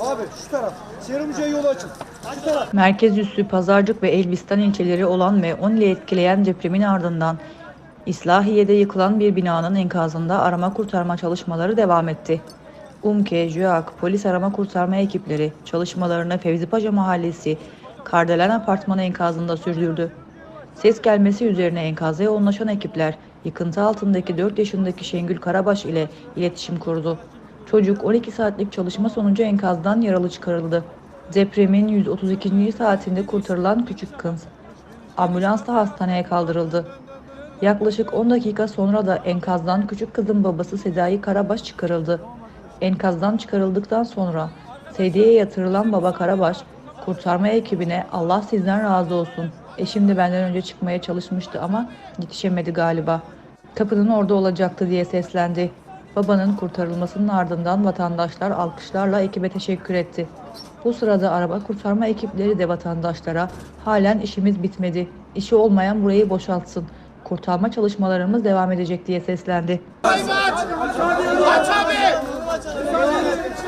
Abi. Şu taraf. Serumcuya yolu açın. Merkez üssü Pazarcık ve Elbistan ilçeleri olan ve Onil'i etkileyen depremin ardından İslahiye'de yıkılan bir binanın enkazında arama kurtarma çalışmaları devam etti. UMKE, JÜAK, polis arama kurtarma ekipleri çalışmalarını Fevzi Paşa Mahallesi, Kardelen Apartmanı enkazında sürdürdü. Ses gelmesi üzerine enkaza yoğunlaşan ekipler yıkıntı altındaki 4 yaşındaki Şengül Karabaş ile iletişim kurdu. Çocuk 12 saatlik çalışma sonucu enkazdan yaralı çıkarıldı. Depremin 132. saatinde kurtarılan küçük kız ambulansla hastaneye kaldırıldı. Yaklaşık 10 dakika sonra da enkazdan küçük kızın babası Sedai Karabaş çıkarıldı. Enkazdan çıkarıldıktan sonra Sediye yatırılan baba Karabaş kurtarma ekibine Allah sizden razı olsun Eşim de benden önce çıkmaya çalışmıştı ama yetişemedi galiba. Kapının orada olacaktı diye seslendi. Babanın kurtarılmasının ardından vatandaşlar alkışlarla ekibe teşekkür etti. Bu sırada araba kurtarma ekipleri de vatandaşlara halen işimiz bitmedi. İşi olmayan burayı boşaltsın. Kurtarma çalışmalarımız devam edecek diye seslendi. Aç, aç, aç, aç, aç, aç, aç, aç,